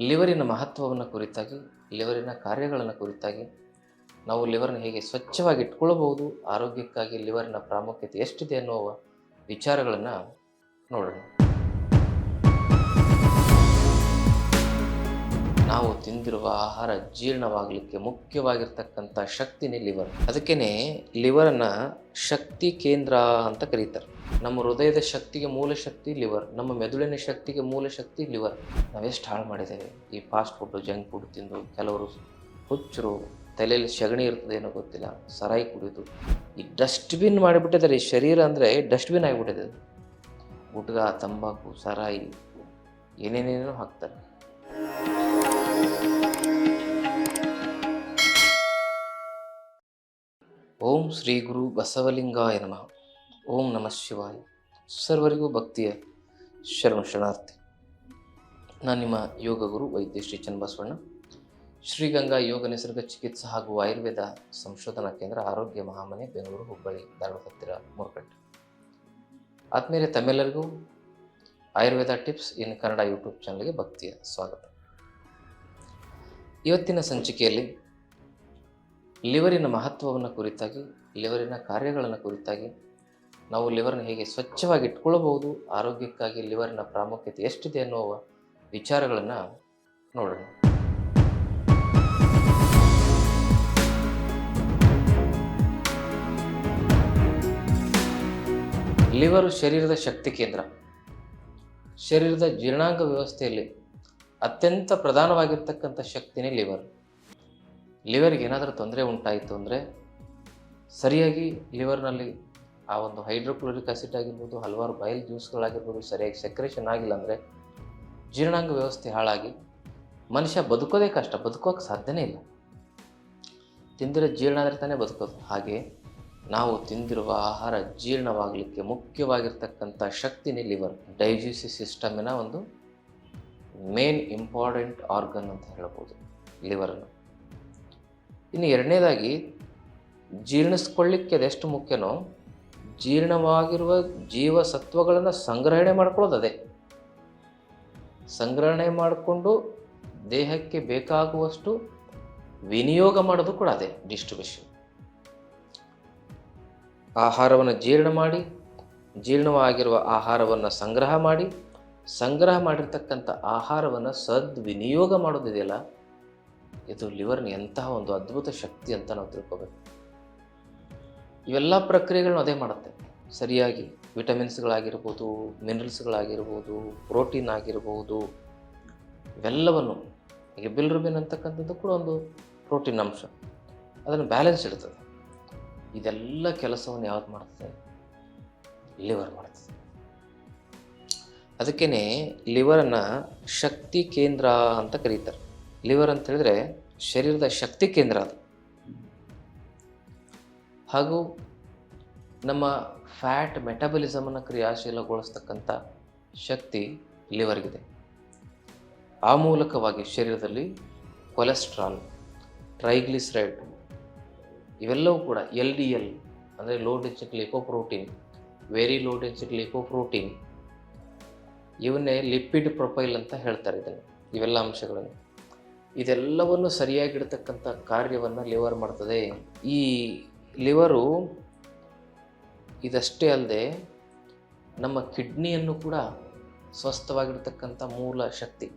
ಲಿವರಿನ ಮಹತ್ವವನ್ನು ಕುರಿತಾಗಿ, ಲಿವರಿನ ಕಾರ್ಯಗಳನ್ನು ಕುರಿತಾಗಿ ನಾವು ಲಿವರ್ನ ಹೇಗೆ ಸ್ವಚ್ಛವಾಗಿ ಇಟ್ಕೊಳ್ಳಬಹುದು ಆರೋಗ್ಯಕ್ಕಾಗಿ ಲಿವರಿನ ಪ್ರಾಮುಖ್ಯತೆ ಎಷ್ಟಿದೆ ಅನ್ನುವ ವಿಚಾರಗಳನ್ನು ನೋಡೋಣ. ನಾವು ತಿಂದಿರುವ ಆಹಾರ ಜೀರ್ಣವಾಗಲಿಕ್ಕೆ ಮುಖ್ಯವಾಗಿರ್ತಕ್ಕಂಥ ಶಕ್ತಿನೇ ಲಿವರ್. ಅದಕ್ಕೇ ಲಿವರನ್ನು ಶಕ್ತಿ ಕೇಂದ್ರ ಅಂತ ಕರೀತಾರೆ. ನಮ್ಮ ಹೃದಯದ ಶಕ್ತಿಗೆ ಮೂಲ ಶಕ್ತಿ ಲಿವರ್, ನಮ್ಮ ಮೆದುಳಿನ ಶಕ್ತಿಗೆ ಮೂಲ ಶಕ್ತಿ ಲಿವರ್. ನಾವೆಷ್ಟು ಹಾಳು ಮಾಡಿದ್ದೇವೆ? ಈ ಫಾಸ್ಟ್ ಫುಡ್ಡು ಜಂಕ್ ಫುಡ್ ತಿಂದು ಕೆಲವರು ಹುಚ್ಚರು ತಲೆಯಲ್ಲಿ ಸಗಣಿ ಇರ್ತದೆ ಏನೋ ಗೊತ್ತಿಲ್ಲ, ಸರಾಯಿ ಕುಡಿದು. ಈ ಡಸ್ಟ್ಬಿನ್ ಮಾಡಿಬಿಟ್ಟಿದ್ದಾರೆ. ಈ ಶರೀರ ಅಂದರೆ ಡಸ್ಟ್ಬಿನ್ ಆಗಿಬಿಟ್ಟಿದೆ. ಗುಟ್ಗ, ತಂಬಾಕು, ಸರಾಯಿ, ಏನೇನೇನೋ ಹಾಕ್ತಾರೆ. ಓಂ ಶ್ರೀ ಗುರು ಬಸವಲಿಂಗಾಯ ನಮಃ. ಓಂ ನಮಃ ಶಿವಾಯ. ಸರ್ವರಿಗೂ ಭಕ್ತಿಯ ಶರಣ ಶರಣಾರ್ಥಿ. ನಾನು ನಿಮ್ಮ ಯೋಗ ಗುರು ವೈದ್ಯ ಶ್ರೀ ಚನ್ನಬಸವಣ್ಣ. ಶ್ರೀಗಂಗಾ ಯೋಗ ನಿಸರ್ಗ ಚಿಕಿತ್ಸಾ ಹಾಗೂ ಆಯುರ್ವೇದ ಸಂಶೋಧನಾ ಕೇಂದ್ರ ಆರೋಗ್ಯ ಮಹಾಮನೆ, ಬೆಂಗಳೂರು, ಹುಬ್ಬಳ್ಳಿ, ಧಾರವಾಡ ಹತ್ತಿರ ಮೂರುಕಟ್ಟೆ ಆದ್ಮೇಲೆ ತಮ್ಮೆಲ್ಲರಿಗೂ Ayurveda tips in Kannada YouTube ಚಾನಲ್ಗೆ ಭಕ್ತಿಯ ಸ್ವಾಗತ. ಇವತ್ತಿನ ಸಂಚಿಕೆಯಲ್ಲಿ ಲಿವರಿನ ಮಹತ್ವವನ್ನು ಕುರಿತಾಗಿ, ಲಿವರಿನ ಕಾರ್ಯಗಳನ್ನು ಕುರಿತಾಗಿ ನಾವು ಲಿವರ್ನ ಹೇಗೆ ಸ್ವಚ್ಛವಾಗಿ ಇಟ್ಕೊಳ್ಬಹುದು, ಆರೋಗ್ಯಕ್ಕಾಗಿ ಲಿವರ್ನ ಪ್ರಾಮುಖ್ಯತೆ ಎಷ್ಟಿದೆ ಅನ್ನುವ ವಿಚಾರಗಳನ್ನು ನೋಡೋಣ. ಲಿವರು ಶರೀರದ ಶಕ್ತಿ ಕೇಂದ್ರ. ಶರೀರದ ಜೀರ್ಣಾಂಗ ವ್ಯವಸ್ಥೆಯಲ್ಲಿ ಅತ್ಯಂತ ಪ್ರಧಾನವಾಗಿರ್ತಕ್ಕಂಥ ಶಕ್ತಿನೇ ಲಿವರ್ ಲಿವರ್ಗೆ ಏನಾದರೂ ತೊಂದರೆ ಉಂಟಾಯಿತು ಅಂದರೆ ಸರಿಯಾಗಿ ಲಿವರ್ನಲ್ಲಿ ಆ ಒಂದು ಹೈಡ್ರೋಕ್ಲೋರಿಕ್ ಆಸಿಡ್ ಆಗಿರ್ಬೋದು, ಹಲವಾರು ಬಯಲ್ ಜ್ಯೂಸ್ಗಳಾಗಿರ್ಬೋದು ಸರಿಯಾಗಿ ಸೆಕ್ರೇಷನ್ ಆಗಿಲ್ಲ ಅಂದರೆ ಜೀರ್ಣಾಂಗ ವ್ಯವಸ್ಥೆ ಹಾಳಾಗಿ ಮನುಷ್ಯ ಬದುಕೋದೇ ಕಷ್ಟ, ಬದುಕೋಕೆ ಸಾಧ್ಯನೇ ಇಲ್ಲ. ತಿಂದಿರೋ ಜೀರ್ಣ ಆದರೆ ತಾನೇ ಬದುಕೋದು. ಹಾಗೆ ನಾವು ತಿಂದಿರುವ ಆಹಾರ ಜೀರ್ಣವಾಗಲಿಕ್ಕೆ ಮುಖ್ಯವಾಗಿರ್ತಕ್ಕಂಥ ಶಕ್ತಿನೇ ಲಿವರ್ ಡೈಜೆಸ್ಟಿವ್ ಸಿಸ್ಟಮಿನ ಒಂದು ಮೇನ್ ಇಂಪಾರ್ಟೆಂಟ್ ಆರ್ಗನ್ ಅಂತ ಹೇಳ್ಬೋದು ಲಿವರನ್ನು ಇನ್ನು ಎರಡನೇದಾಗಿ ಜೀರ್ಣಿಸ್ಕೊಳ್ಳಿಕ್ಕೆ ಅದೆಷ್ಟು ಮುಖ್ಯನೋ ಜೀರ್ಣವಾಗಿರುವ ಜೀವಸತ್ವಗಳನ್ನು ಸಂಗ್ರಹಣೆ ಮಾಡ್ಕೊಳ್ಳೋದು ಅದೇ. ಸಂಗ್ರಹಣೆ ಮಾಡಿಕೊಂಡು ದೇಹಕ್ಕೆ ಬೇಕಾಗುವಷ್ಟು ವಿನಿಯೋಗ ಮಾಡೋದು ಕೂಡ ಅದೇ ಡಿಸ್ಟ್ರಿಬ್ಯೂಷನ್ ಆಹಾರವನ್ನು ಜೀರ್ಣ ಮಾಡಿ, ಜೀರ್ಣವಾಗಿರುವ ಆಹಾರವನ್ನು ಸಂಗ್ರಹ ಮಾಡಿ, ಸಂಗ್ರಹ ಮಾಡಿರ್ತಕ್ಕಂಥ ಆಹಾರವನ್ನು ಸದ್ವಿನಿಯೋಗ ಮಾಡೋದಿದೆಯಲ್ಲ ಇದು ಲಿವರ್ನ ಎಂತಹ ಒಂದು ಅದ್ಭುತ ಶಕ್ತಿ ಅಂತ ನಾವು ತಿಳ್ಕೊಬೇಕು. ಇವೆಲ್ಲ ಪ್ರಕ್ರಿಯೆಗಳನ್ನ ಅದೇ ಮಾಡುತ್ತೆ. ಸರಿಯಾಗಿ ವಿಟಮಿನ್ಸ್ಗಳಾಗಿರ್ಬೋದು, ಮಿನರಲ್ಸ್ಗಳಾಗಿರ್ಬೋದು, ಪ್ರೋಟೀನ್ ಆಗಿರ್ಬೋದು, ಇವೆಲ್ಲವನ್ನು ಈಗ ಬಿಲ್ರುಬಿನ್ ಅಂತಕ್ಕಂಥದ್ದು ಕೂಡ ಒಂದು ಪ್ರೋಟೀನ್ ಅಂಶ. ಅದನ್ನು ಬ್ಯಾಲೆನ್ಸ್ ಇಡ್ತದೆ. ಇದೆಲ್ಲ ಕೆಲಸವನ್ನು ಯಾವ್ದು ಮಾಡುತ್ತೆ ಲಿವರ್ ಮಾಡ್ತದೆ. ಅದಕ್ಕೇ ಲಿವರನ್ನು ಶಕ್ತಿ ಕೇಂದ್ರ ಅಂತ ಕರೀತಾರೆ. ಲಿವರ್ ಅಂತ ಹೇಳಿದ್ರೆ ಶರೀರದ ಶಕ್ತಿ ಕೇಂದ್ರ ಅದು. ಹಾಗೂ ನಮ್ಮ ಫ್ಯಾಟ್ ಮೆಟಬಲಿಸಮನ್ನು ಕ್ರಿಯಾಶೀಲಗೊಳಿಸ್ತಕ್ಕಂಥ ಶಕ್ತಿ ಲಿವರ್ಗಿದೆ ಆ ಮೂಲಕವಾಗಿ ಶರೀರದಲ್ಲಿ ಕೊಲೆಸ್ಟ್ರಾಲ್ ಟ್ರೈಗ್ಲಿಸರೈಡ್ ಇವೆಲ್ಲವೂ ಕೂಡ ಎಲ್ ಡಿ ಎಲ್ ಅಂದರೆ low density lipoprotein very low density lipoprotein ಇವನ್ನೇ lipid profile ಅಂತ ಹೇಳ್ತಾರೆ ಇದನ್ನು, ಇವೆಲ್ಲ ಅಂಶಗಳನ್ನು. ಇದೆಲ್ಲವನ್ನು ಸರಿಯಾಗಿಡ್ತಕ್ಕಂಥ ಕಾರ್ಯವನ್ನು ಲಿವರ್ ಮಾಡ್ತದೆ. ಈ ಲಿವರು ಇದಷ್ಟೇ ಅಲ್ಲದೆ ನಮ್ಮ ಕಿಡ್ನಿಯನ್ನು ಕೂಡ ಸ್ವಸ್ಥವಾಗಿರ್ತಕ್ಕಂಥ ಮೂಲ ಶಕ್ತಿ.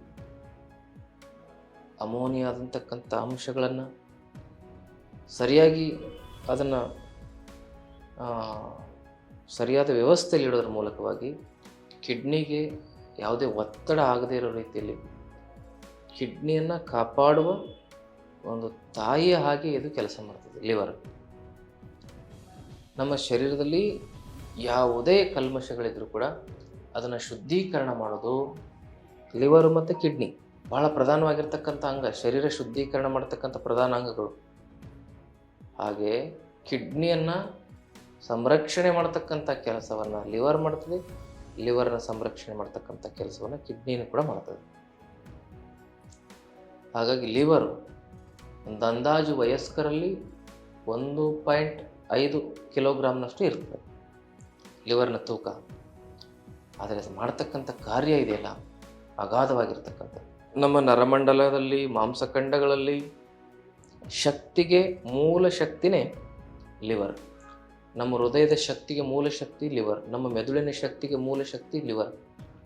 ಅಮೋನಿಯಾದಂತಕ್ಕಂಥ ಅಂಶಗಳನ್ನು ಸರಿಯಾಗಿ ಅದನ್ನು ಸರಿಯಾದ ವ್ಯವಸ್ಥೆಯಲ್ಲಿ ಇಡೋದ್ರ ಮೂಲಕವಾಗಿ ಕಿಡ್ನಿಗೆ ಯಾವುದೇ ಒತ್ತಡ ಆಗದೇ ಇರೋ ರೀತಿಯಲ್ಲಿ ಕಿಡ್ನಿಯನ್ನು ಕಾಪಾಡುವ ಒಂದು ತಾಯಿಯ ಹಾಗೆ ಇದು ಕೆಲಸ ಮಾಡ್ತದೆ ಲಿವರ್. ನಮ್ಮ ಶರೀರದಲ್ಲಿ ಯಾವುದೇ ಕಲ್ಮಶಗಳಿದ್ರೂ ಕೂಡ ಅದನ್ನು ಶುದ್ಧೀಕರಣ ಮಾಡೋದು, ಲಿವರು ಮತ್ತು ಕಿಡ್ನಿ ಭಾಳ ಪ್ರಧಾನವಾಗಿರ್ತಕ್ಕಂಥ ಅಂಗ. ಶರೀರ ಶುದ್ಧೀಕರಣ ಮಾಡ್ತಕ್ಕಂಥ ಪ್ರಧಾನ ಅಂಗಗಳು. ಹಾಗೆ ಕಿಡ್ನಿಯನ್ನು ಸಂರಕ್ಷಣೆ ಮಾಡ್ತಕ್ಕಂಥ ಕೆಲಸವನ್ನು ಲಿವರ್ ಮಾಡ್ತದೆ, ಲಿವರ್ನ ಸಂರಕ್ಷಣೆ ಮಾಡ್ತಕ್ಕಂಥ ಕೆಲಸವನ್ನು ಕಿಡ್ನಿನೂ ಕೂಡ ಮಾಡ್ತದೆ. ಹಾಗಾಗಿ ಲಿವರು ಒಂದು ಅಂದಾಜು ವಯಸ್ಕರಲ್ಲಿ ಒಂದು ಪಾಯಿಂಟ್ ಐದು ಕಿಲೋಗ್ರಾಮ್ನಷ್ಟು ಇರ್ತದೆ. ಲಿವರ್ನ ತೂಕ. ಆದರೆ ಅದು ಮಾಡ್ತಕ್ಕಂಥ ಕಾರ್ಯ ಇದೆಯಲ್ಲ ಅಗಾಧವಾಗಿರ್ತಕ್ಕಂಥ ನಮ್ಮ ನರಮಂಡಲದಲ್ಲಿ, ಮಾಂಸಖಂಡಗಳಲ್ಲಿ ಶಕ್ತಿಗೆ ಮೂಲ ಶಕ್ತಿನೇ ಲಿವರ್. ನಮ್ಮ ಹೃದಯದ ಶಕ್ತಿಗೆ ಮೂಲ ಶಕ್ತಿ ಲಿವರ್. ನಮ್ಮ ಮೆದುಳಿನ ಶಕ್ತಿಗೆ ಮೂಲ ಶಕ್ತಿ ಲಿವರ್.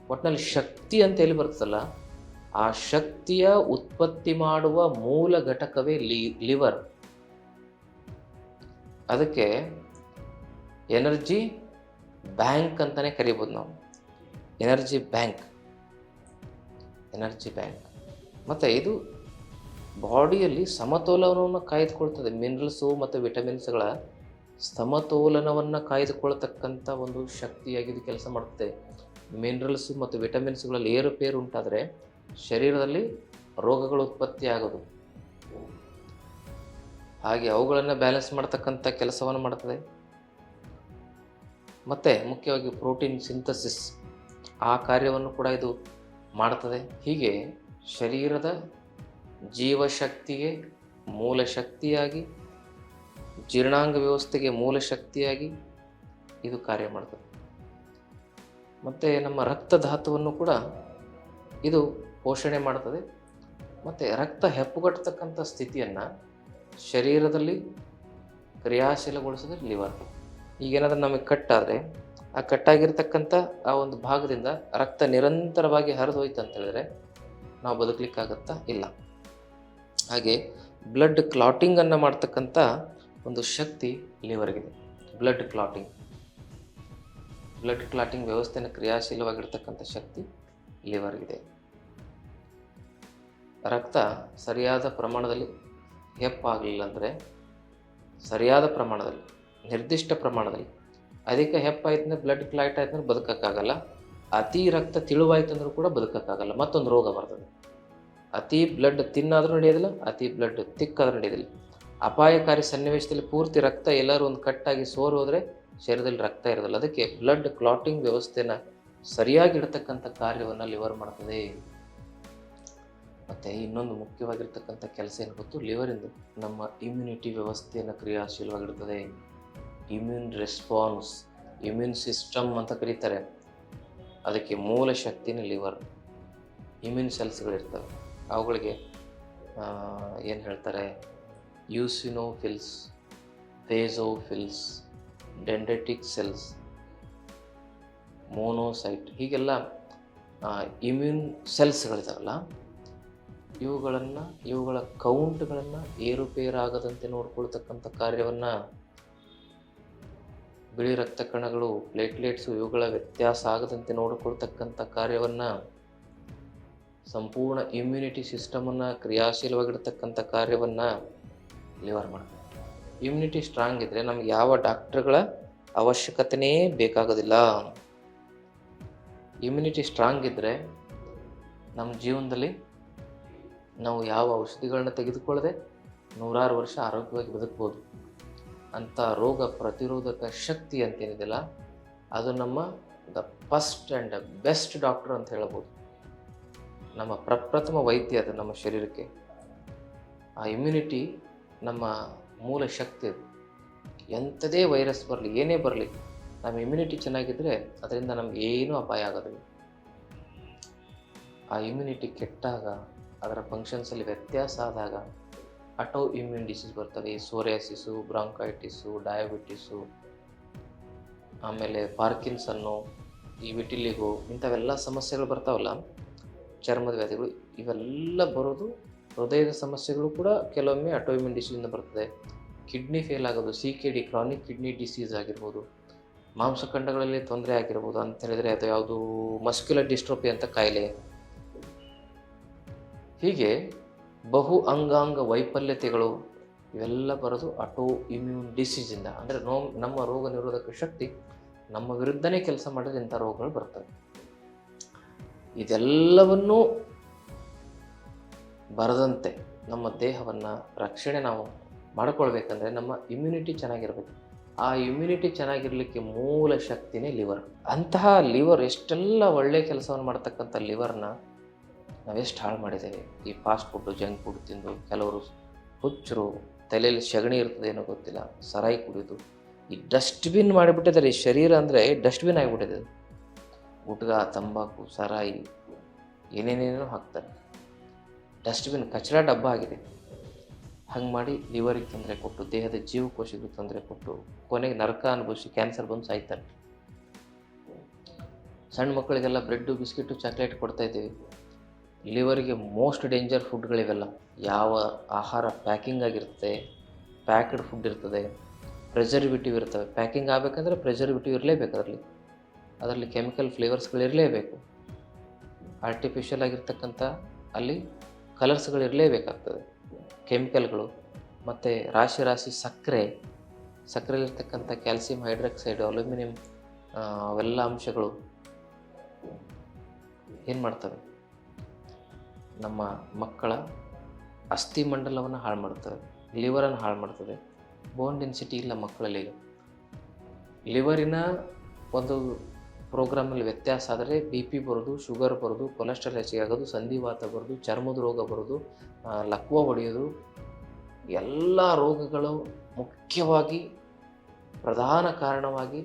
ಒಟ್ಟಿನಲ್ಲಿ ಶಕ್ತಿ ಅಂತ ಎಲ್ಲಿ ಬರ್ತದಲ್ಲ, ಆ ಶಕ್ತಿಯ ಉತ್ಪತ್ತಿ ಮಾಡುವ ಮೂಲ ಘಟಕವೇ ಲಿ, ಲಿವರ್. ಅದಕ್ಕೆ ಎನರ್ಜಿ ಬ್ಯಾಂಕ್ ಅಂತಲೇ ಕರಿಬೋದು ನಾವು. Energy bank. Energy bank. ಮತ್ತು ಇದು ಬಾಡಿಯಲ್ಲಿ ಸಮತೋಲನವನ್ನು ಕಾಯ್ದುಕೊಳ್ತದೆ. ಮಿನರಲ್ಸು ಮತ್ತು ವಿಟಮಿನ್ಸ್ಗಳ ಸಮತೋಲನವನ್ನು ಕಾಯ್ದುಕೊಳ್ತಕ್ಕಂಥ ಒಂದು ಶಕ್ತಿಯಾಗಿ ಇದು ಕೆಲಸ ಮಾಡುತ್ತೆ. ಮಿನರಲ್ಸು ಮತ್ತು ವಿಟಮಿನ್ಸ್ಗಳಲ್ಲಿ ಏರುಪೇರು ಉಂಟಾದರೆ ಶರೀರದಲ್ಲಿ ರೋಗಗಳು ಉತ್ಪತ್ತಿ ಆಗೋದು ಹಾಗೆ ಅವುಗಳನ್ನು ಬ್ಯಾಲೆನ್ಸ್ ಮಾಡ್ತಕ್ಕಂಥ ಕೆಲಸವನ್ನು ಮಾಡ್ತದೆ. ಮತ್ತು ಮುಖ್ಯವಾಗಿ ಪ್ರೋಟೀನ್ ಸಿಂಥಸಿಸ್ ಆ ಕಾರ್ಯವನ್ನು ಕೂಡ ಇದು ಮಾಡ್ತದೆ. ಹೀಗೆ ಶರೀರದ ಜೀವಶಕ್ತಿಗೆ ಮೂಲ ಶಕ್ತಿಯಾಗಿ ಜೀರ್ಣಾಂಗ ವ್ಯವಸ್ಥೆಗೆ ಮೂಲ ಶಕ್ತಿಯಾಗಿ ಇದು ಕಾರ್ಯ ಮಾಡ್ತದೆ. ಮತ್ತು ನಮ್ಮ ರಕ್ತಧಾತುವನ್ನು ಕೂಡ ಇದು ಪೋಷಣೆ ಮಾಡ್ತದೆ. ಮತ್ತು ರಕ್ತ ಹೆಪ್ಪುಗಟ್ಟತಕ್ಕಂಥ ಸ್ಥಿತಿಯನ್ನು ಶರೀರದಲ್ಲಿ ಕ್ರಿಯಾಶೀಲಗೊಳಿಸಿದ್ರೆ ಲಿವರ್ ಈಗೇನಾದರೂ ನಮಗೆ ಕಟ್ಟಾದರೆ, ಆ ಕಟ್ಟಾಗಿರ್ತಕ್ಕಂಥ ಆ ಒಂದು ಭಾಗದಿಂದ ರಕ್ತ ನಿರಂತರವಾಗಿ ಹರಿದು ಹೋಯ್ತು ಅಂತ ಹೇಳಿದ್ರೆ ನಾವು ಬದುಕಲಿಕ್ಕಾಗತ್ತಾ ಇಲ್ಲ. ಹಾಗೆ ಬ್ಲಡ್ ಕ್ಲಾಟಿಂಗನ್ನು ಮಾಡ್ತಕ್ಕಂಥ ಒಂದು ಶಕ್ತಿ ಲಿವರ್ಗಿದೆ ಬ್ಲಡ್ ಕ್ಲಾಟಿಂಗ್ ಬ್ಲಡ್ ಕ್ಲಾಟಿಂಗ್ ವ್ಯವಸ್ಥೆನ ಕ್ರಿಯಾಶೀಲವಾಗಿರ್ತಕ್ಕಂಥ ಶಕ್ತಿ ಲಿವರ್ಗಿದೆ ರಕ್ತ ಸರಿಯಾದ ಪ್ರಮಾಣದಲ್ಲಿ ಹೆಪ್ಪಾಗಲಿಲ್ಲ ಅಂದರೆ ಸರಿಯಾದ ಪ್ರಮಾಣದಲ್ಲಿ, ನಿರ್ದಿಷ್ಟ ಪ್ರಮಾಣದಲ್ಲಿ. ಅಧಿಕ ಅಂದರೆ ಬ್ಲಡ್ ಕ್ಲಾಟ್ ಆಯ್ತು ಅಂದ್ರೆ ಬದುಕೋಕ್ಕಾಗಲ್ಲ. ಅತಿ ರಕ್ತ ತಿಳುವಾಯ್ತು ಅಂದರೂ ಕೂಡ ಬದುಕೋಕ್ಕಾಗಲ್ಲ. ಮತ್ತೊಂದು ರೋಗ ಬರ್ತದೆ. ಅತಿ ಬ್ಲಡ್ ತಿನ್ನಾದರೂ ನಡೆಯೋದಿಲ್ಲ, ಅತಿ ಬ್ಲಡ್ ತಿಕ್ಕಾದ್ರೂ ನಡೆಯೋದಿಲ್ಲ. ಅಪಾಯಕಾರಿ ಸನ್ನಿವೇಶದಲ್ಲಿ ಪೂರ್ತಿ ರಕ್ತ ಎಲ್ಲರೂ ಒಂದು ಕಟ್ಟಾಗಿ ಸೋರು ಹೋದರೆ ಶರೀರದಲ್ಲಿ ರಕ್ತ ಇರೋದಿಲ್ಲ. ಅದಕ್ಕೆ ಬ್ಲಡ್ ಕ್ಲಾಟಿಂಗ್ ವ್ಯವಸ್ಥೆನ ಸರಿಯಾಗಿ ಇಡತಕ್ಕಂಥ ಕಾರ್ಯವನ್ನು ಲಿವರ್ ಮಾಡ್ತದೆ. ಮತ್ತು ಇನ್ನೊಂದು ಮುಖ್ಯವಾಗಿರ್ತಕ್ಕಂಥ ಕೆಲಸ ಏನು ಗೊತ್ತು? ಲಿವರಿಂದ ನಮ್ಮ ಇಮ್ಯುನಿಟಿ ವ್ಯವಸ್ಥೆಯನ್ನು ಕ್ರಿಯಾಶೀಲವಾಗಿರ್ತದೆ. ಇಮ್ಯೂನ್ ರೆಸ್ಪಾನ್ಸ್ ಇಮ್ಯೂನ್ ಸಿಸ್ಟಮ್ ಅಂತ ಕರೀತಾರೆ. ಅದಕ್ಕೆ ಮೂಲ ಶಕ್ತಿನೇ ಲಿವರ್ ಇಮ್ಯೂನ್ ಸೆಲ್ಸ್ಗಳಿರ್ತವೆ ಅವುಗಳಿಗೆ ಏನು ಹೇಳ್ತಾರೆ? Eosinophils basophils dendritic cells monocyte ಹೀಗೆಲ್ಲ ಇಮ್ಯೂನ್ ಸೆಲ್ಸ್ಗಳಿದಾವಲ್ಲ ಇವುಗಳನ್ನು, ಇವುಗಳ ಕೌಂಟ್ಗಳನ್ನು ಏರುಪೇರಾಗದಂತೆ ನೋಡ್ಕೊಳ್ತಕ್ಕಂಥ ಕಾರ್ಯವನ್ನು ಬಿಳಿ ರಕ್ತ ಕಣಗಳು, ಪ್ಲೇಟ್ಲೆಟ್ಸು ಇವುಗಳ ವ್ಯತ್ಯಾಸ ಆಗದಂತೆ ನೋಡಿಕೊಳ್ತಕ್ಕಂಥ ಕಾರ್ಯವನ್ನು ಸಂಪೂರ್ಣ ಇಮ್ಯುನಿಟಿ ಸಿಸ್ಟಮನ್ನು ಕ್ರಿಯಾಶೀಲವಾಗಿರ್ತಕ್ಕಂಥ ಕಾರ್ಯವನ್ನು ಲಿವರ್ ಮಾಡ್ತದೆ. ಇಮ್ಯುನಿಟಿ ಸ್ಟ್ರಾಂಗ್ ಇದ್ದರೆ ನಮ್ಗೆ ಯಾವ ಡಾಕ್ಟ್ರುಗಳ ಅವಶ್ಯಕತೆಯೇ ಬೇಕಾಗೋದಿಲ್ಲ. ಇಮ್ಯುನಿಟಿ ಸ್ಟ್ರಾಂಗ್ ಇದ್ದರೆ ನಮ್ಮ ಜೀವನದಲ್ಲಿ ನಾವು ಯಾವ ಔಷಧಿಗಳನ್ನ ತೆಗೆದುಕೊಳ್ಳದೆ ನೂರಾರು ವರ್ಷ ಆರೋಗ್ಯವಾಗಿ ಬದುಕ್ಬೋದು. ಅಂಥ ರೋಗ ಪ್ರತಿರೋಧಕ ಶಕ್ತಿ ಅಂತೇನಿದೆಯಲ್ಲ, ಅದು ನಮ್ಮ the first and best doctor ಅಂತ ಹೇಳ್ಬೋದು. ನಮ್ಮ ಪ್ರಪ್ರಥಮ ವೈದ್ಯ ಅದು ನಮ್ಮ ಶರೀರಕ್ಕೆ. ಆ ಇಮ್ಯುನಿಟಿ ನಮ್ಮ ಮೂಲ ಶಕ್ತಿ ಅದು. ಎಂಥದೇ ವೈರಸ್ ಬರಲಿ, ಏನೇ ಬರಲಿ, ನಮ್ಮ ಇಮ್ಯುನಿಟಿ ಚೆನ್ನಾಗಿದ್ದರೆ ಅದರಿಂದ ನಮ್ಗೆ ಏನೂ ಅಪಾಯ ಆಗೋದಿಲ್ಲ. ಆ ಇಮ್ಯುನಿಟಿ ಕೆಟ್ಟಾಗ ಅದರ ಫಂಕ್ಷನ್ಸಲ್ಲಿ ವ್ಯತ್ಯಾಸ ಆದಾಗ ಅಟೋ ಇಮ್ಯೂನ್ ಡಿಸೀಸ್ ಬರ್ತವೆ ಸೋರಿಯಾಸಿಸು ಬ್ರಾಂಕೈಟಿಸು ಡಯಾಬಿಟಿಸು ಆಮೇಲೆ ಪಾರ್ಕಿನ್ಸನ್ನು ಈ ವಿಟಿಲಿಗೋ ಇಂಥವೆಲ್ಲ ಸಮಸ್ಯೆಗಳು ಬರ್ತಾವಲ್ಲ, ಚರ್ಮದ ವ್ಯಾಧಿಗಳು, ಇವೆಲ್ಲ ಬರೋದು ಹೃದಯದ ಸಮಸ್ಯೆಗಳು ಕೂಡ ಕೆಲವೊಮ್ಮೆ ಅಟೋ ಇಮ್ಯೂನ್ ಡಿಸೀಸಿಂದ ಬರ್ತದೆ. ಕಿಡ್ನಿ ಫೇಲ್ ಆಗೋದು C K D chronic kidney disease ಆಗಿರ್ಬೋದು, ಮಾಂಸಖಂಡಗಳಲ್ಲಿ ತೊಂದರೆ ಆಗಿರ್ಬೋದು ಅಂತ ಹೇಳಿದರೆ ಅದು ಯಾವುದು ಮಸ್ಕ್ಯುಲರ್ ಡಿಸ್ಟ್ರೋಪಿ ಅಂತ ಕಾಯಿಲೆ. ಹೀಗೆ ಬಹು ಅಂಗಾಂಗ ವೈಫಲ್ಯತೆಗಳು ಇವೆಲ್ಲ ಬರೋದು ಅಟೋ ಇಮ್ಯೂನ್ ಡಿಸೀಸಿಂದ ಅಂದರೆ ನೋ, ನಮ್ಮ ರೋಗ ನಿರೋಧಕ ಶಕ್ತಿ ನಮ್ಮ ವಿರುದ್ಧನೇ ಕೆಲಸ ಮಾಡಿದ್ರೆ ಇಂಥ ರೋಗಗಳು ಬರ್ತವೆ. ಇದೆಲ್ಲವನ್ನೂ ಬರದಂತೆ ನಮ್ಮ ದೇಹವನ್ನು ರಕ್ಷಣೆ ನಾವು ಮಾಡ್ಕೊಳ್ಬೇಕಂದ್ರೆ ನಮ್ಮ ಇಮ್ಯುನಿಟಿ ಚೆನ್ನಾಗಿರ್ಬೇಕು. ಆ ಇಮ್ಯುನಿಟಿ ಚೆನ್ನಾಗಿರಲಿಕ್ಕೆ ಮೂಲ ಶಕ್ತಿನೇ ಲಿವರ್ ಅಂತಹ ಲಿವರ್ ಎಷ್ಟೆಲ್ಲ ಒಳ್ಳೆಯ ಕೆಲಸವನ್ನು ಮಾಡ್ತಕ್ಕಂಥ ಲಿವರ್ನ ನಾವೆಷ್ಟು ಹಾಳು ಮಾಡಿದ್ದೇವೆ. ಈ ಫಾಸ್ಟ್ ಫುಡ್ಡು ಜಂಕ್ ಫುಡ್ ತಿಂದು ಕೆಲವರು ಹುಚ್ಚರು, ತಲೆಯಲ್ಲಿ ಸಗಣಿ ಇರ್ತದೆ ಏನೋ ಗೊತ್ತಿಲ್ಲ, ಸರಾಯಿ ಕುಡಿಯೋದು ಈ ಡಸ್ಟ್ಬಿನ್ ಮಾಡಿಬಿಟ್ಟಿದ್ದಾರೆ. ಈ ಶರೀರ ಅಂದರೆ ಡಸ್ಟ್ಬಿನ್ ಆಗಿಬಿಟ್ಟಿದೆ ಗುಟ್ಗ, ತಂಬಾಕು, ಸರಾಯಿ ಏನೇನೇನೋ ಹಾಕ್ತಾರೆ. ಡಸ್ಟ್ಬಿನ್ ಕಚರ ಡಬ್ಬ ಆಗಿದೆ. ಹಂಗೆ ಮಾಡಿ ಲಿವರಿಗೆ ತೊಂದರೆ ಕೊಟ್ಟು, ದೇಹದ ಜೀವಕೋಶಕ್ಕೆ ತೊಂದರೆ ಕೊಟ್ಟು, ಕೊನೆಗೆ ನರಕ ಅನುಭವಿಸಿ ಕ್ಯಾನ್ಸರ್ ಬಂದು ಸಾಯ್ತಾರೆ. ಸಣ್ಣ ಮಕ್ಕಳಿಗೆಲ್ಲ ಬ್ರೆಡ್ಡು ಬಿಸ್ಕಿಟು ಚಾಕ್ಲೇಟ್ ಕೊಡ್ತಾ ಇದ್ದೀವಿ. ಲಿವರಿಗೆ ಮೋಸ್ಟ್ ಡೇಂಜರ್ ಫುಡ್ಗಳಿವೆಲ್ಲ ಯಾವ ಆಹಾರ ಪ್ಯಾಕಿಂಗ್ ಆಗಿರುತ್ತೆ ಪ್ಯಾಕ್ಡ್ ಫುಡ್ ಇರ್ತದೆ ಪ್ರೆಸರ್ವೇಟಿವ್ ಇರ್ತವೆ. ಪ್ಯಾಕಿಂಗ್ ಆಗಬೇಕಂದ್ರೆ ಪ್ರೆಸರ್ವೇಟಿವ್ ಇರಲೇಬೇಕು ಅದರಲ್ಲಿ. ಅದರಲ್ಲಿ ಕೆಮಿಕಲ್ ಫ್ಲೇವರ್ಸ್ಗಳಿರಲೇಬೇಕು ಆರ್ಟಿಫಿಷಿಯಲ್ ಆಗಿರ್ತಕ್ಕಂಥ ಅಲ್ಲಿ ಕಲರ್ಸ್ಗಳು ಇರಲೇಬೇಕಾಗ್ತದೆ. ಕೆಮಿಕಲ್ಗಳು ಮತ್ತು ರಾಶಿ ರಾಶಿ ಸಕ್ಕರೆ. ಸಕ್ಕರೆಯಲ್ಲಿರ್ತಕ್ಕಂಥ ಕ್ಯಾಲ್ಸಿಯಂ ಹೈಡ್ರಾಕ್ಸೈಡ್ ಅಲ್ಯೂಮಿನಿಯಂ ಅವೆಲ್ಲ ಅಂಶಗಳು ಏನು ಮಾಡ್ತವೆ? ನಮ್ಮ ಮಕ್ಕಳ ಅಸ್ಥಿಮಂಡಲವನ್ನು ಹಾಳು ಮಾಡ್ತದೆ ಲಿವರನ್ನು ಹಾಳು ಮಾಡ್ತದೆ ಬೋನ್ ಡೆನ್ಸಿಟಿ ಇಲ್ಲ ಮಕ್ಕಳಲ್ಲಿ ಲಿವರಿನ ಒಂದು ಪ್ರೋಗ್ರಾಮಲ್ಲಿ ವ್ಯತ್ಯಾಸ ಆದರೆ ಬಿ ಪಿ ಬರೋದು ಶುಗರ್ ಬರೋದು ಕೊಲೆಸ್ಟ್ರಾಲ್ ಹೆಚ್ಚಿಗೆ ಆಗೋದು ಸಂಧಿವಾತ ಬರೋದು, ಚರ್ಮದ ರೋಗ ಬರೋದು ಲಕ್ವ ಹೊಡೆಯೋದು ಎಲ್ಲ ರೋಗಗಳು ಮುಖ್ಯವಾಗಿ ಪ್ರಧಾನ ಕಾರಣವಾಗಿ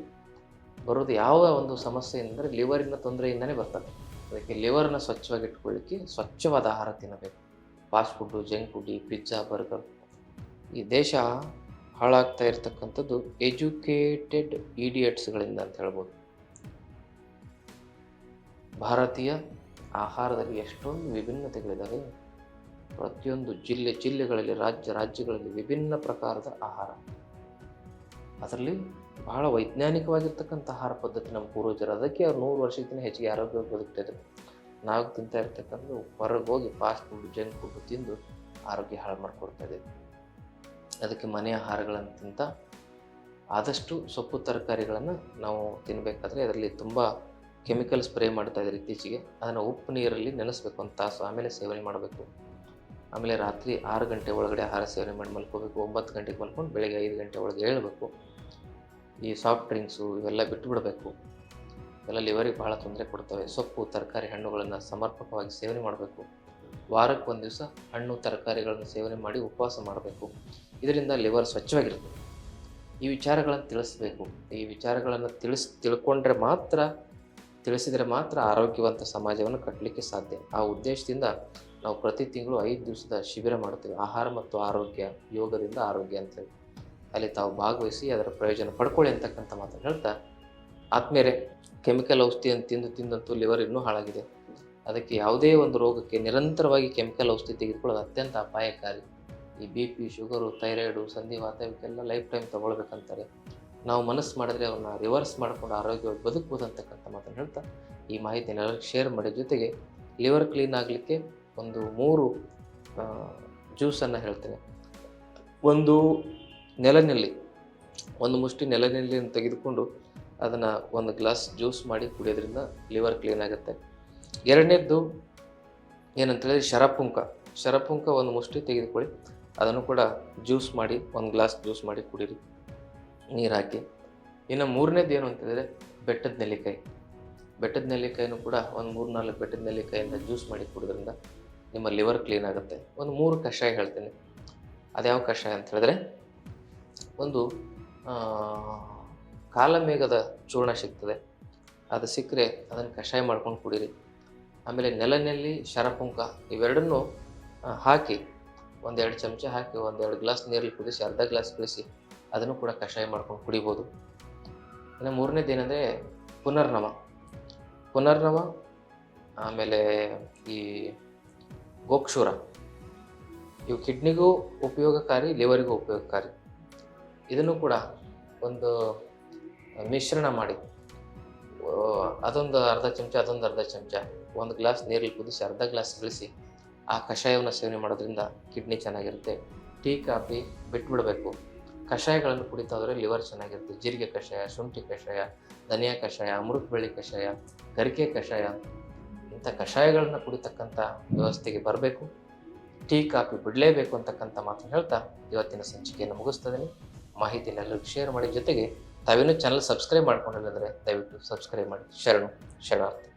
ಬರೋದು ಯಾವ ಒಂದು ಸಮಸ್ಯೆ ಅಂದರೆ ಲಿವರಿನ ತೊಂದರೆಯಿಂದನೇ ಬರ್ತದೆ. ಅದಕ್ಕೆ ಲಿವರ್ನ ಸ್ವಚ್ಛವಾಗಿ ಇಟ್ಕೊಳ್ಳಿಕ್ಕೆ ಸ್ವಚ್ಛವಾದ ಆಹಾರ ತಿನ್ನಬೇಕು. Fast food junk food pizza burger ಈ ದೇಶ ಹಾಳಾಗ್ತಾ ಇರತಕ್ಕಂಥದ್ದು ಎಜುಕೇಟೆಡ್ ಈಡಿಯಟ್ಸ್ಗಳಿಂದ ಅಂತ ಹೇಳ್ಬೋದು. ಭಾರತೀಯ ಆಹಾರದಲ್ಲಿ ಎಷ್ಟೊಂದು ವಿಭಿನ್ನತೆಗಳಿದ್ದಾವೆ ಪ್ರತಿಯೊಂದು ಜಿಲ್ಲೆ, ಜಿಲ್ಲೆಗಳಲ್ಲಿ ರಾಜ್ಯ, ರಾಜ್ಯಗಳಲ್ಲಿ ವಿಭಿನ್ನ ಪ್ರಕಾರದ ಆಹಾರ. ಅದರಲ್ಲಿ ಬಹಳ ವೈಜ್ಞಾನಿಕವಾಗಿರ್ತಕ್ಕಂಥ ಆಹಾರ ಪದ್ಧತಿ ನಮ್ಮ ಪೂರ್ವಜರು. ಅದಕ್ಕೆ ಅವ್ರು ನೂರು ವರ್ಷಕ್ಕಿಂತ ಹೆಚ್ಚಿಗೆ ಆರೋಗ್ಯ ಬದುಕ್ತಿದ್ರು ನಾವು ತಿಂತಾ ಇರ್ತಕ್ಕಂಥ ಹೊರಗೆ ಹೋಗಿ ಫಾಸ್ಟ್ ಫುಡ್ ಜಂಕ್ ಫುಡ್ ತಿಂದು ಆರೋಗ್ಯ ಹಾಳು ಮಾಡ್ಕೊಡ್ತಾ ಅದಕ್ಕೆ ಮನೆ ಆಹಾರಗಳನ್ನು ತಿಂತ ಆದಷ್ಟು ಸೊಪ್ಪು ತರಕಾರಿಗಳನ್ನು ನಾವು ತಿನ್ನಬೇಕಾದ್ರೆ ಅದರಲ್ಲಿ ತುಂಬ ಕೆಮಿಕಲ್ ಸ್ಪ್ರೇ ಮಾಡ್ತಾ ಇದ್ದಾರೆ ಇತ್ತೀಚೆಗೆ. ಅದನ್ನು ಉಪ್ಪು ನೀರಲ್ಲಿ ನೆನೆಸ್ಬೇಕು ಒಂದು ತಾಸು, ಆಮೇಲೆ ಸೇವನೆ ಮಾಡಬೇಕು. ಆಮೇಲೆ ರಾತ್ರಿ ಆರು ಗಂಟೆ ಒಳಗಡೆ ಆಹಾರ ಸೇವನೆ ಮಾಡಿ ಮಲ್ಕೋಬೇಕು. ಒಂಬತ್ತು ಗಂಟೆಗೆ ಮಲ್ಕೊಂಡು ಬೆಳಗ್ಗೆ ಐದು ಗಂಟೆ ಒಳಗೆ ಏಳಬೇಕು. ಈ ಸಾಫ್ಟ್ ಡ್ರಿಂಕ್ಸು ಇವೆಲ್ಲ ಬಿಟ್ಟು ಬಿಡಬೇಕು ಇವೆಲ್ಲ ಲಿವರಿಗೆ ಭಾಳ ತೊಂದರೆ ಕೊಡ್ತವೆ. ಸೊಪ್ಪು, ತರಕಾರಿ ಹಣ್ಣುಗಳನ್ನು ಸಮರ್ಪಕವಾಗಿ ಸೇವನೆ ಮಾಡಬೇಕು. ವಾರಕ್ಕೆ ಒಂದು ದಿವಸ ಹಣ್ಣು, ತರಕಾರಿಗಳನ್ನು ಸೇವನೆ ಮಾಡಿ ಉಪವಾಸ ಮಾಡಬೇಕು. ಇದರಿಂದ ಲಿವರ್ ಸ್ವಚ್ಛವಾಗಿರುತ್ತೆ. ಈ ವಿಚಾರಗಳನ್ನು ತಿಳಿಸ್ಬೇಕು. ಈ ವಿಚಾರಗಳನ್ನು ತಿಳಿಸ್, ತಿಳ್ಕೊಂಡ್ರೆ ಮಾತ್ರ, ತಿಳಿಸಿದರೆ ಮಾತ್ರ ಆರೋಗ್ಯವಂತ ಸಮಾಜವನ್ನು ಕಟ್ಟಲಿಕ್ಕೆ ಸಾಧ್ಯ. ಆ ಉದ್ದೇಶದಿಂದ ನಾವು ಪ್ರತಿ ತಿಂಗಳು ಐದು ದಿವಸದ ಶಿಬಿರ ಮಾಡ್ತೀವಿ. ಆಹಾರ ಮತ್ತು ಆರೋಗ್ಯ, ಯೋಗದಿಂದ ಆರೋಗ್ಯ ಅಂತೇಳಿ. ಅಲ್ಲಿ ತಾವು ಭಾಗವಹಿಸಿ ಅದರ ಪ್ರಯೋಜನ ಪಡ್ಕೊಳ್ಳಿ ಅಂತಕ್ಕಂಥ ಮಾತನ್ನು ಹೇಳ್ತಾ ಆತ್ಮೇಲೆ ಕೆಮಿಕಲ್ ಔಷಧಿಯನ್ನು ತಿಂದು ತಿಂದಂತೂ ಲಿವರ್ ಇನ್ನೂ ಹಾಳಾಗಿದೆ. ಅದಕ್ಕೆ ಯಾವುದೇ ಒಂದು ರೋಗಕ್ಕೆ ನಿರಂತರವಾಗಿ ಕೆಮಿಕಲ್ ಔಷಧಿ ತೆಗೆದುಕೊಳ್ಳೋದು ಅತ್ಯಂತ ಅಪಾಯಕಾರಿ. ಈ ಬಿ ಪಿ ಶುಗರು ಥೈರಾಯ್ಡು ಸಂಧಿವಾತ ಇವಕ್ಕೆಲ್ಲ ಲೈಫ್ ಟೈಮ್ ತೊಗೊಳ್ಬೇಕಂತಾರೆ. ನಾವು ಮನಸ್ಸು ಮಾಡಿದ್ರೆ ಅವನ್ನ ರಿವರ್ಸ್ ಮಾಡಿಕೊಂಡು ಆರೋಗ್ಯವಾಗಿ ಬದುಕ್ಬೋದು ಅಂತಕ್ಕಂಥ ಮಾತನ್ನು ಹೇಳ್ತಾ, ಈ ಮಾಹಿತಿನ ಎಲ್ಲರಿಗೂ ಶೇರ್ ಮಾಡಿ. ಜೊತೆಗೆ ಲಿವರ್ ಕ್ಲೀನ್ ಆಗಲಿಕ್ಕೆ ಒಂದು ಮೂರು ಜ್ಯೂಸನ್ನು ಹೇಳ್ತೇನೆ. ಒಂದು ನೆಲನೆಲ್ಲಿ, ಒಂದು ಮುಷ್ಟಿ ನೆಲನೆಲ್ಲಿಯನ್ನು ತೆಗೆದುಕೊಂಡು ಅದನ್ನು ಒಂದು ಗ್ಲಾಸ್ ಜ್ಯೂಸ್ ಮಾಡಿ ಕುಡಿಯೋದ್ರಿಂದ ಲಿವರ್ ಕ್ಲೀನ್ ಆಗುತ್ತೆ. ಎರಡನೇದ್ದು ಏನಂತ ಹೇಳಿದ್ರೆ ಶರಪುಂಕ. ಶರಪುಂಕ ಒಂದು ಮುಷ್ಟಿ ತೆಗೆದುಕೊಳ್ಳಿ. ಅದನ್ನು ಕೂಡ ಜ್ಯೂಸ್ ಮಾಡಿ, ಒಂದು ಗ್ಲಾಸ್ ಜ್ಯೂಸ್ ಮಾಡಿ ಕುಡೀರಿ, ನೀರು ಹಾಕಿ. ಇನ್ನು ಮೂರನೇದು ಏನು ಅಂತಂದರೆ ಬೆಟ್ಟದ ನೆಲ್ಲಿಕಾಯಿ. ಬೆಟ್ಟದ ನೆಲ್ಲಿಕಾಯಿನೂ ಕೂಡ ಒಂದು ಮೂರು ನಾಲ್ಕು ಬೆಟ್ಟದ ನೆಲ್ಲಿಕಾಯಿಂದ ಜ್ಯೂಸ್ ಮಾಡಿ ಕುಡಿದ್ರಿಂದ ನಿಮ್ಮ ಲಿವರ್ ಕ್ಲೀನ್ ಆಗುತ್ತೆ. ಒಂದು ಮೂರು ಕಷಾಯ ಹೇಳ್ತೀನಿ. ಅದ್ಯಾವ ಕಷಾಯ ಅಂತ ಹೇಳಿದ್ರೆ ಒಂದು ಕಾಲಮೇಘದ ಚೂರ್ಣ ಸಿಗ್ತದೆ. ಅದು ಸಿಕ್ಕರೆ ಅದನ್ನು ಕಷಾಯ ಮಾಡ್ಕೊಂಡು ಕುಡೀರಿ. ಆಮೇಲೆ ನೆಲನೆಲ್ಲಿ ಶರಪುಂಕ ಇವೆರಡನ್ನೂ ಹಾಕಿ, ಒಂದೆರಡು ಚಮಚ ಹಾಕಿ, ಒಂದೆರಡು ಗ್ಲಾಸ್ ನೀರಲ್ಲಿ ಕುದಿಸಿ, ಅರ್ಧ ಗ್ಲಾಸ್ ಕುದಿಸಿ ಅದನ್ನು ಕೂಡ ಕಷಾಯ ಮಾಡ್ಕೊಂಡು ಕುಡಿಬೋದು. ಇನ್ನು ಮೂರನೇದು ಏನಂದರೆ ಪುನರ್ನವ. ಪುನರ್ನವ, ಆಮೇಲೆ ಈ ಗೋಕ್ಷೂರ. ಇವು ಕಿಡ್ನಿಗೂ ಉಪಯೋಗಕಾರಿ, ಲಿವರಿಗೂ ಉಪಯೋಗಕಾರಿ. ಇದನ್ನು ಕೂಡ ಒಂದು ಮಿಶ್ರಣ ಮಾಡಿ. ಅದೊಂದು ಅರ್ಧ ಚಮಚ, ಅದೊಂದು ಅರ್ಧ ಚಮಚ, ಒಂದು ಗ್ಲಾಸ್ ನೀರಲ್ಲಿ ಕುದಿಸಿ ಅರ್ಧ ಗ್ಲಾಸ್ ಇಳಿಸಿ ಆ ಕಷಾಯವನ್ನು ಸೇವನೆ ಮಾಡೋದ್ರಿಂದ ಕಿಡ್ನಿ ಚೆನ್ನಾಗಿರುತ್ತೆ, ಟೀ, ಕಾಫಿ ಬಿಟ್ಬಿಡಬೇಕು. ಕಷಾಯಗಳನ್ನು ಕುಡಿತಾ ಹೋದರೆ ಲಿವರ್ ಚೆನ್ನಾಗಿರುತ್ತೆ. ಜೀರಿಗೆ ಕಷಾಯ, ಶುಂಠಿ ಕಷಾಯ, ಧನಿಯಾ ಕಷಾಯ ಅಮೃತ ಬೆಳ್ಳಿ ಕಷಾಯ, ಗರಿಕೆ ಕಷಾಯ, ಇಂಥ ಕಷಾಯಗಳನ್ನು ಕುಡಿತಕ್ಕಂಥ ವ್ಯವಸ್ಥೆಗೆ ಬರಬೇಕು. ಟೀ, ಕಾಫಿ ಬಿಡಲೇಬೇಕು ಅಂತಕ್ಕಂಥ ಮಾತನ್ನು ಹೇಳ್ತಾ ಇವತ್ತಿನ ಸಂಚಿಕೆಯನ್ನು ಮುಗಿಸ್ತದೇನೆ ಮಾಹಿತಿನ ಎಲ್ಲರಿಗೂ ಶೇರ್ ಮಾಡಿ. ಜೊತೆಗೆ ತಾವೇನು ಚಾನಲ್ ಸಬ್ಸ್ಕ್ರೈಬ್ ಮಾಡ್ಕೊಂಡಿಲ್ಲ ದಯವಿಟ್ಟು ಸಬ್ಸ್ಕ್ರೈಬ್ ಮಾಡಿ. ಶರಣು ಶರಣಾರ್ಥಿ.